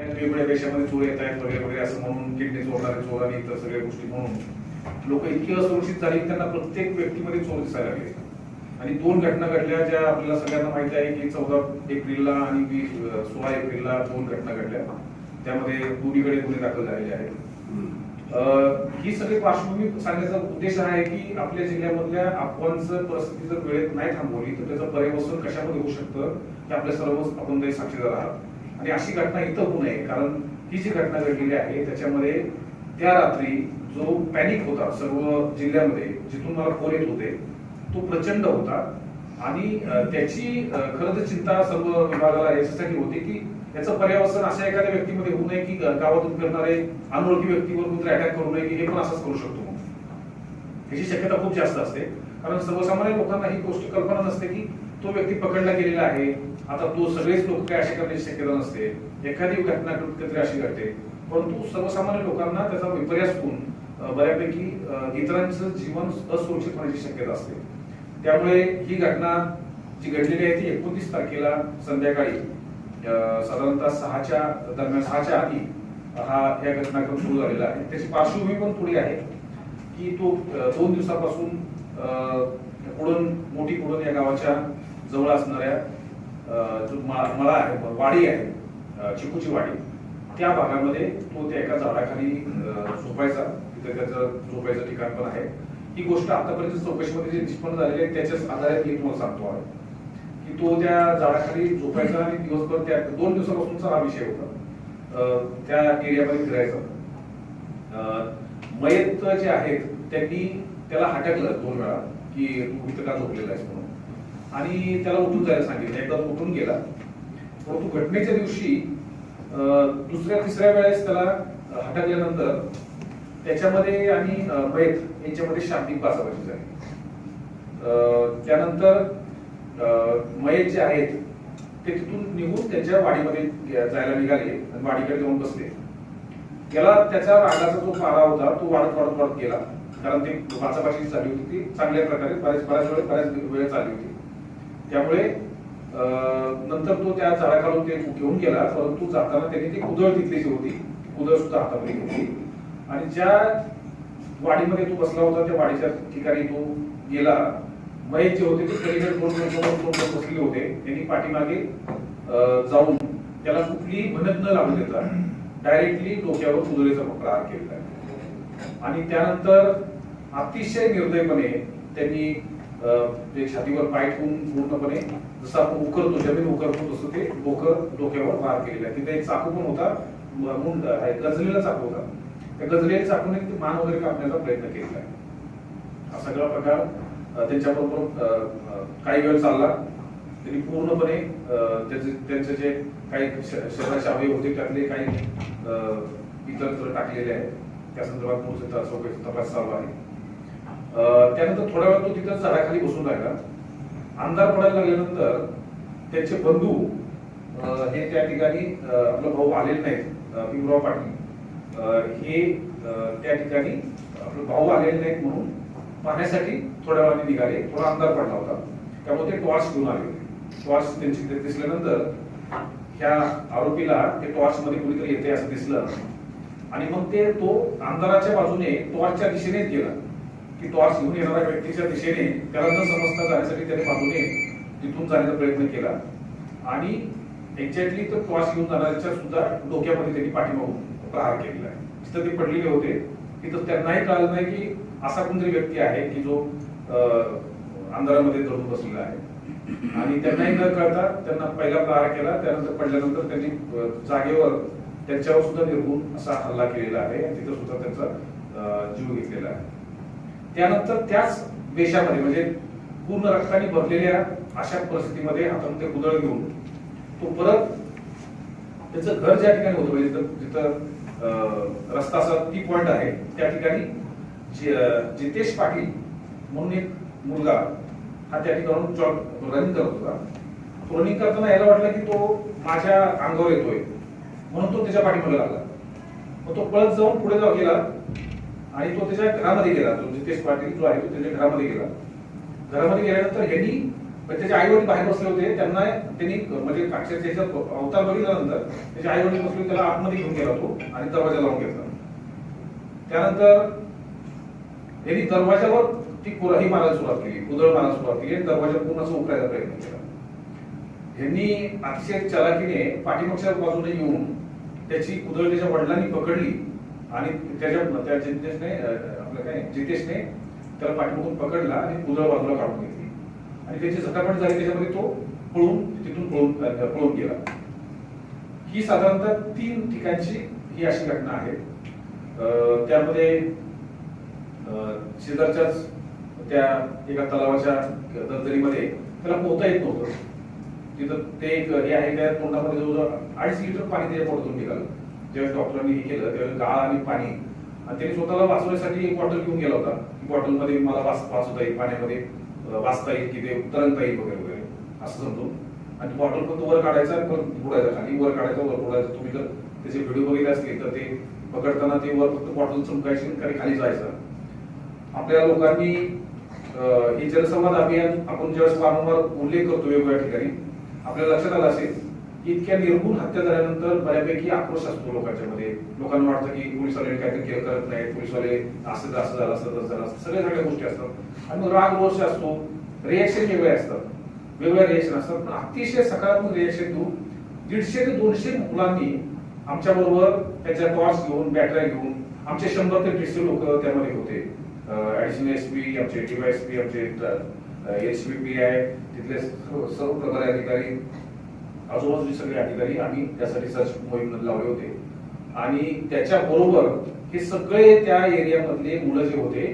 वेगवेगळ्या देशामध्ये चोर येत आहेत वगैरे वगैरे असं म्हणून किडनी चोरणारे चोर आणि इतर सगळ्या गोष्टी म्हणून. लोक इतकी असुरक्षित झाली त्यांना प्रत्येक व्यक्तीमध्ये चोर दिसायला लागले. आणि दोन घटना घडल्या ज्या आपल्याला सगळ्यांना माहिती आहे की चौदा एप्रिलला आणि वीस सोळा एप्रिलला दोन घटना घडल्या. त्यामध्ये दोन्हीकडे गुन्हे दाखल झालेले आहेत. अं, ही सगळी पार्श्वभूमी सांगण्याचा उद्देश आहे की आपल्या जिल्ह्यामधल्या अफवांचं परिस्थिती जर वेळेत नाही थांबवली तर त्याचं पर्यवसन कशामध्ये होऊ शकतं हे आपल्या सर्व आपण साक्षीदार आहात. आणि अशी घटना इथं होऊ नये कारण ही जी घटना घडलेली आहे त्याच्यामध्ये त्या रात्री जो पॅनिक होता सर्व जिल्ह्यामध्ये जिथून मला फोन येत होते तो प्रचंड होता. आणि त्याची खरं तर चिंता सर्व विभागाला याच्यासाठी होती की याचं पर्यावसन अशा एखाद्या व्यक्तीमध्ये होऊ नये की गावातून करणारे अनोळखी व्यक्तीवर कुत्र अटॅक करू नये की हे पण असंच करू शकतो. म्हणून याची शक्यता खूप जास्त असते. कारण सर्वसामान्य लोकांना ही गोष्ट कल्पना नसते की तो व्यक्ती पकडला गेलेला आहे. आता तो सगळेच लोक काय अशी करण्याची शक्यता नसते. एखादी घटना कधीतरी अशी घडते. परंतु सर्वसामान्य लोकांना त्याचा विपर्यास होऊन बऱ्यापैकी इतरांचं जीवन असुरक्षित होण्याची शक्यता असते. त्यामुळे ही घटना जी घडलेली आहे ती एकोणतीस तारखेला संध्याकाळी अं, साधारणतः सहाच्या दरम्यान सहाच्या आधी हा या घटनाक्रम सुरू झालेला आहे. त्याची पार्श्वभूमी पण थोडी आहे. की तो दोन दिवसापासून अं, मोठी कुडण या गावाच्या जवळ असणाऱ्या जो मळा आहे वाडी आहे चिकूची वाडी त्या भागामध्ये तो त्या एका झाडाखाली झोपायचा. तिथे त्याचं झोपायचं ठिकाण पण आहे. ही गोष्ट आतापर्यंत चौकशीमध्ये जे निष्पन्न झालेली आहे. त्याच्याच आधारे मी तुम्हाला सांगतो आहे. की तो त्या झाडाखाली झोपायचा आणि दिवसभर त्या दोन दिवसापासूनचा हा विषय होता. त्या एरियामध्ये फिरायचा. मयत जे आहेत त्यांनी त्याला हटकलं दोन वेळा की तू इथं का झोपलेला आहेस म्हणून. आणि त्याला उठून जायला सांगितलं. एकदा तो उठून गेला. परंतु घटनेच्या दिवशी दुसऱ्या तिसऱ्या वेळेस त्याला हटकल्यानंतर त्याच्यामध्ये आणि मयत यांच्यामध्ये शाब्दिक बाचाबाची झाली. त्यानंतर मयत जे आहेत ते तिथून निघून त्यांच्या वाडीमध्ये जायला निघाले आणि वाडीकडे जाऊन बसले. त्याला त्याच्या रागाचा जो पारा होता तो वाढत वाढत वाढत गेला. कारण ते बाचाबाची चालली होती ती. चांगल्या प्रकारे बऱ्याच बऱ्याच वेळ बऱ्याच वेळ चालली होती. त्यामुळे अं, नंतर तो त्या झाडाखालून ते घेऊन गेला परंतु जाताना त्यांनी ती कुदळ तिथली होती कुदळ सुद्धा हातामध्ये घेतली आणि ज्या वाडीमध्ये तो बसला होता त्या वाडीच्या ठिकाणी तो गेला महेश जे होते ते पलीकडे दोन दोन होते. त्यांनी पाठीमागे अं, जाऊन त्याला कुठलीही भनक न लागू देता डायरेक्टली डोक्यावर कुदळीचा प्रहार केलेला आहे. आणि त्यानंतर अतिशय निर्दयपणे त्यांनी ते छातीवर पाय ठेवून पूर्णपणे जसं आपण उकरतो जमीन उकरतो तसं ते डोकं डोक्यावर वार केलेला आहे. तिथे एक चाकू पण होता मुंड आहे, गजलेला चाकू होता. त्या गजलेल्या चाकूने ते मान वगैरे कापण्याचा प्रयत्न केलेला आहे. हा सगळा प्रकार त्यांच्याबरोबर अं, काही वेळ चालला. त्यांनी पूर्णपणे अं, त्याचे त्यांचे जे काही श- शरीराचे अवयव होते त्यातले काही अं, इतर टाकलेले आहेत. त्या संदर्भात पुढचे त- तपास चालू आहे. त्यानंतर थोड्या वेळ तो तिथं झाडाखाली बसून राहिला. अंधार पडायला लागल्यानंतर त्याचे बंधू हे त्या ठिकाणी आपला भाऊ आलेले नाहीत अं, भीमराव पाटील. हे त्या ठिकाणी आपले भाऊ आलेले नाहीत म्हणून पाहण्यासाठी थोड्या वेळाने निघाले. थोडा अंधार पडला होता. त्यामुळे ते टॉर्च घेऊन आले. श्वास त्यांची दिसल्यानंतर ह्या आरोपीला ते टॉर्च मध्ये कुणीतरी येते असं दिसलं. आणि मग ते तो अंधाराच्या बाजूने टॉर्चच्या दिशेनेच गेला. की टॉर्च घेऊन येणाऱ्या व्यक्तीच्या दिशेने त्याला न समजता जाण्यासाठी त्याने बाजूने तिथून जाण्याचा प्रयत्न केला. आणि एक्झॅक्टली तो टॉर्च घेऊन जाणाऱ्याच्या सुद्धा डोक्यामध्ये त्यांनी पाठीमागून प्रहार केलेला आहे. तिथं ते पडलेले होते तिथं त्यांनाही कळलं नाही की असा कोणतरी व्यक्ती आहे की जो अं, अंधारामध्ये धरून बसलेला आहे. आणि त्यांनाही न कळता त्यांना पहिला प्रहार केला त्यानंतर पडल्यानंतर त्यांनी जागेवर त्यांच्यावर सुद्धा निर्गुण असा हल्ला केलेला आहे. आणि तिथं सुद्धा त्यांचा अं, जीव घेतलेला आहे. त्यानंतर त्याच देशामध्ये म्हणजे पूर्ण रक्ताने भरलेल्या अशा परिस्थितीमध्ये आपण ते कुदळ घेऊन तो परत त्याचं घर ज्या ठिकाणी होतं म्हणजे जिथं- अं, रस्ता असा टी पॉइंट आहे त्या ठिकाणी जितेश पाटील म्हणून एक मुलगा हा त्या ठिकाणून रनिंग करत होता रनिंग करताना याला वाटलं की तो माझ्या अंगावर येतोय. म्हणून तो त्याच्या पाठीमागे लागला. मग तो पळत जाऊन पुढे जाऊ गेला आणि तो त्याच्या घरामध्ये गेला. तो जितेश पाटील जो आहे तो त्याच्या घरामध्ये गेला. घरामध्ये गेल्यानंतर ह्यांनी त्याच्या आई वडील बाहेर बसले होते. त्यांना त्यांनी म्हणजे अक्षरशः अवतार बघितल्यानंतर त्याच्या आई वडील बसले त्याला आतमध्ये घेऊन गेला तो आणि दरवाजा लावून घेतला. त्यानंतर यांनी दरवाजावर ती कुराही मारायला सुरुवात केली कुदळ मारायला सुरुवात केली आणि दरवाजा पूर्ण असं उकरायचा प्रयत्न केला. ह्यांनी अतिशय चलाकीने पाठीमागच्या बाजूने येऊन त्याची कुदळ त्याच्या वडिलांनी पकडली आणि त्याच्या त्या जितेशने आपलं काय जितेशने त्याला पाठीमागून पकडला आणि कुदळ बाजूला काढून घेतली. आणि त्याची झटापट झाली त्याच्यामध्ये तो पळून तिथून पळून पळून गेला. ही साधारणतः तीन ठिकाणची ही अशी घटना आहे त्यामध्ये शेजारच्याच त्या एका तलावाच्या दलदलीमध्ये त्याला पोहता येत नव्हतं. तिथं ते एक हे आहे त्या तोंडामध्ये जवळजवळ अडीच लिटर पाणी त्याच्या पोटातून निघालं. ज्यावेळेस डॉक्टरांनी हे केलं त्यावेळेस गाळ आणि पाणी. आणि त्याने स्वतःला वाचवण्यासाठी एक बॉटल घेऊन गेला होता. की बॉटलमध्ये मला वाच वाचवता येईल पाण्यामध्ये वाचता येईल की ते तरंगता येईल वगैरे वगैरे असं समजून. आणि बॉटल बॉटल फक्त वर काढायचा परत बुडायचा खाली वर काढायचा वर बुडायचा. तुम्ही जर त्याचे व्हिडिओ बघितले असले तर ते पकडताना ते वर फक्त बॉटल चमकायची खाली खाली जायचं. आपल्या लोकांनी हे जनसंवाद अभियान आपण ज्यावेळेस वारंवार उल्लेख करतो वेगवेगळ्या ठिकाणी आपल्या लक्षात आलं असेल की इतक्या निर्गुण हत्या झाल्यानंतर बऱ्यापैकी आक्रोश असतो लोकांच्या मध्ये लोकांना वाटतं की पोलिसवाले काहीतरी केअर करत नाही पोलिसवाले असं असं झालं असं तसं झालं असं सगळ्या सगळ्या गोष्टी असतात. आणि मग राग रोष असतो रिएक्शन वेगळे असतात. वेगवेगळ्या रिएक्शन असतात. पण अतिशय सकारात्मक रिएक्शन देऊन दीडशे ते दोनशे मुलांनी आमच्या बरोबर त्याच्या टॉर्च घेऊन बॅटऱ्या घेऊन आमचे शंभर ते दीडशे लोक त्यामध्ये होते. ऍडिशनल एस पी आमचे डीवायएसपी आमचे एस पी पी आय तिथले सर्व प्रकारे प्रभारी अधिकारी आजूबाजूचे सगळे अधिकारी आम्ही त्यासाठी सर्च मोहीम लावले होते. आणि त्याच्या बरोबर हे सगळे त्या एरियामधले मुलं जे होते